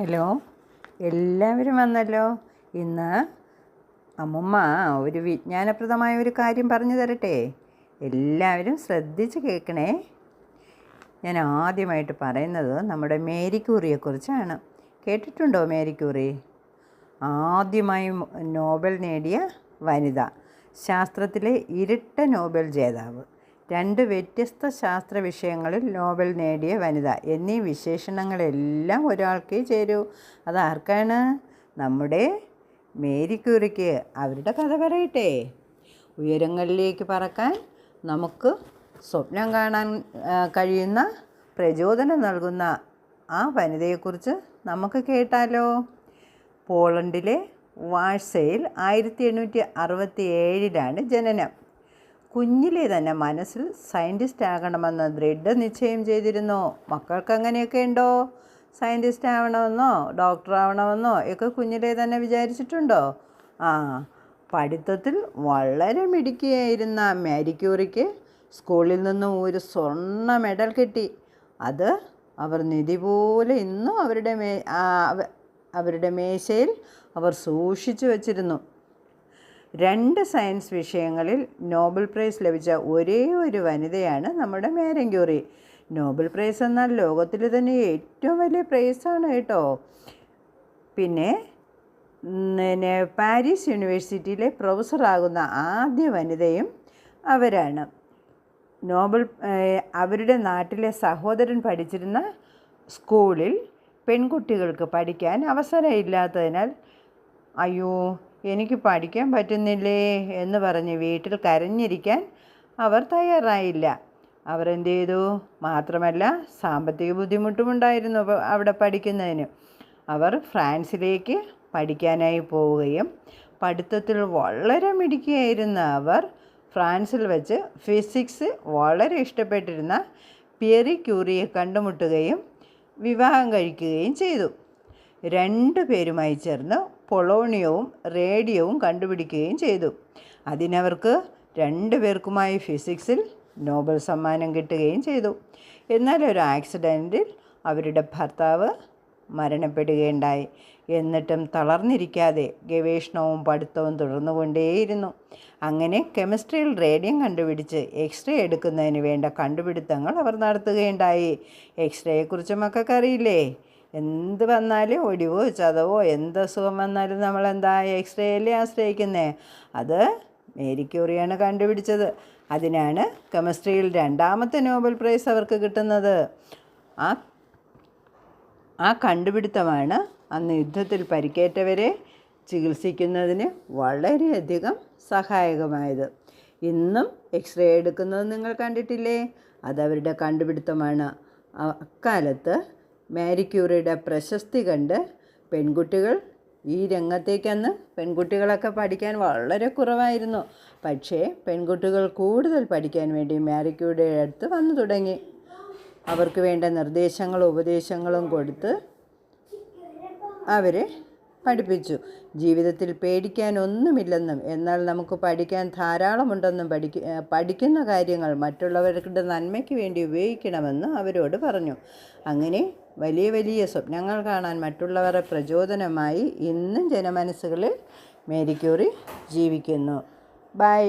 Hello? എല്ലാവരും വന്നല്ലോ. ഇന്ന് അമ്മമ്മ ഒരു വിജ്ഞാനപ്രദമായ ഒരു കാര്യം പറഞ്ഞു തരട്ടെ. എല്ലാവരും ശ്രദ്ധിച്ച് കേൾക്കണേ. ഞാൻ ആദ്യമായിട്ട് പറയുന്നത് നമ്മുടെ മേരി ക്യൂറിയെക്കുറിച്ചാണ് കേട്ടിട്ടുണ്ടോ മേരി ക്യൂറി ആദ്യമായി നോബൽ നേടിയ വനിത ശാസ്ത്രത്തിലെ ഇരട്ട നോബൽ ജേതാവ്. രണ്ട് വ്യത്യസ്ത ശാസ്ത്ര വിഷയങ്ങളിൽ നോബൽ നേടിയ വനിത. എന്നീ വിശേഷണങ്ങളെല്ലാം ഒരാൾക്ക് ചേരൂ. അതാർക്കാണ്? നമ്മുടെ മേരി ക്യൂറിക്ക് അവരുടെ കഥ പറയട്ടെ. ഉയരങ്ങളിലേക്ക് പറക്കാൻ നമുക്ക് സ്വപ്നം കാണാൻ കഴിയുന്ന പ്രചോദനം നൽകുന്ന ആ വനിതയെക്കുറിച്ച് നമുക്ക് കേട്ടാലോ? പോളണ്ടിലെ വാഴ്സയിൽ ആയിരത്തി എണ്ണൂറ്റി അറുപത്തി ഏഴിലാണ് ജനനം. കുഞ്ഞിലെ തന്നെ മനസ്സിൽ സയന്റിസ്റ്റ് ആകണമെന്ന് ദൃഢനിശ്ചയം ചെയ്തിരുന്നു. മക്കൾക്ക് അങ്ങനെയൊക്കെ ഉണ്ടോ? സയന്റിസ്റ്റ് ആവണമെന്നോ? ഡോക്ടർ ആവണമെന്നോ? ഒക്കെ കുഞ്ഞിലെ തന്നെ വിചാരിച്ചിട്ടുണ്ടോ? ആ പഠിത്തത്തിൽ വളരെ മിടുക്കിയായിരുന്ന മാരിക്യൂറിക്ക് സ്കൂളിൽ നിന്നും ഒരു സ്വർണ മെഡൽ കിട്ടി. അത് അവർ നിധി പോലെ ഇന്നും അവരുടെ മേ അവരുടെ മേശയിൽ അവർ സൂക്ഷിച്ചു വച്ചിരുന്നു. രണ്ട് സയൻസ് വിഷയങ്ങളിൽ നോബൽ പ്രൈസ് ലഭിച്ച ഒരേ ഒരു വനിതയാണ് നമ്മുടെ മേരം ക്യൂറി നോബൽ പ്രൈസ് എന്നാൽ ലോകത്തിൽ തന്നെ ഏറ്റവും വലിയ പ്രൈസാണ് കേട്ടോ. പിന്നെ പിന്നെ പാരീസ് യൂണിവേഴ്സിറ്റിയിലെ പ്രൊഫസറാകുന്ന ആദ്യ വനിതയും അവരാണ്. നോബൽ അവരുടെ നാട്ടിലെ സഹോദരൻ പഠിച്ചിരുന്ന സ്കൂളിൽ പെൺകുട്ടികൾക്ക് പഠിക്കാൻ അവസരമില്ലാത്തതിനാൽ അയ്യോ എനിക്ക് പഠിക്കാൻ പറ്റുന്നില്ലേ എന്ന് പറഞ്ഞ് വീട്ടിൽ കരഞ്ഞിരിക്കാൻ അവർ തയ്യാറായില്ല. അവർ ചെയ്തു? മാത്രമല്ല സാമ്പത്തിക ബുദ്ധിമുട്ടുമുണ്ടായിരുന്നു അവ- അവിടെ പഠിക്കുന്നതിന്. അവർ ഫ്രാൻസിലേക്ക് പഠിക്കാനായി പോവുകയും പഠിത്തത്തിൽ വളരെ മിടുക്കിയായിരുന്ന അവർ ഫ്രാൻസിൽ വെച്ച് ഫിസിക്സ് വളരെ ഇഷ്ടപ്പെട്ടിരുന്ന പിയറി ക്യൂറിയെ കണ്ടുമുട്ടുകയും വിവാഹം കഴിക്കുകയും ചെയ്തു. രണ്ടു പേരുമായി ചേർന്ന് പൊളോണിയവും റേഡിയവും കണ്ടുപിടിക്കുകയും ചെയ്തു. അതിനവർക്ക് രണ്ടു പേർക്കുമായി ഫിസിക്സിൽ നോബൽ സമ്മാനം കിട്ടുകയും ചെയ്തു. എന്നാൽ ഒരു ആക്സിഡന്റിൽ അവരുടെ ഭർത്താവ് മരണപ്പെടുകയുണ്ടായി. എന്നിട്ടും തളർന്നിരിക്കാതെ ഗവേഷണവും പഠിത്തവും തുടർന്നുകൊണ്ടേയിരുന്നു. അങ്ങനെ കെമിസ്ട്രിയിൽ റേഡിയം കണ്ടുപിടിച്ച് എക്സ്റേ എടുക്കുന്നതിന് വേണ്ട കണ്ടുപിടുത്തങ്ങൾ അവർ നടത്തുകയുണ്ടായി. എക്സ്റേയെക്കുറിച്ച് മക്കൾക്ക് അറിയില്ലേ എന്ത് വന്നാലും ഒടിവോ ചതവോ എന്ത് അസുഖം വന്നാലും നമ്മൾ എന്താ എക്സ്റേയിലെ ആശ്രയിക്കുന്നേ? അത് മേരി ക്യൂറിയാണ് കണ്ടുപിടിച്ചത്. അതിനാണ് കെമിസ്ട്രിയിൽ രണ്ടാമത്തെ നോബൽ പ്രൈസ് അവർക്ക് കിട്ടുന്നത്. ആ ആ കണ്ടുപിടുത്തമാണ് അന്ന് യുദ്ധത്തിൽ പരിക്കേറ്റവരെ ചികിത്സിക്കുന്നതിന് വളരെയധികം സഹായകമായത്. ഇന്നും എക്സ്റേ എടുക്കുന്നത് നിങ്ങൾ കണ്ടിട്ടില്ലേ? അതവരുടെ കണ്ടുപിടുത്തമാണ്. അക്കാലത്ത് മാരി ക്യൂറിയുടെ പ്രശസ്തി കണ്ട് പെൺകുട്ടികൾ ഈ രംഗത്തേക്കന്ന് പെൺകുട്ടികളൊക്കെ പഠിക്കാൻ വളരെ കുറവായിരുന്നു. പക്ഷേ പെൺകുട്ടികൾ കൂടുതൽ പഠിക്കാൻ വേണ്ടി മാരിക്യൂടെ അടുത്ത് വന്നു തുടങ്ങി. അവർക്ക് വേണ്ട നിർദ്ദേശങ്ങളും ഉപദേശങ്ങളും കൊടുത്ത് അവരെ പഠിപ്പിച്ചു. ജീവിതത്തിൽ പേടിക്കാനൊന്നുമില്ലെന്നും എന്നാൽ നമുക്ക് പഠിക്കാൻ ധാരാളമുണ്ടെന്നും പഠിക്ക പഠിക്കുന്ന കാര്യങ്ങൾ മറ്റുള്ളവരുടെ നന്മയ്ക്ക് വേണ്ടി ഉപയോഗിക്കണമെന്ന് അവരോട് പറഞ്ഞു. അങ്ങനെ വലിയ വലിയ സ്വപ്നങ്ങൾ കാണാൻ മറ്റുള്ളവരുടെ പ്രചോദനമായി ഇന്നും ജനമനസ്സുകളിൽ മേരി ക്യൂറി ജീവിക്കുന്നു. ബൈ.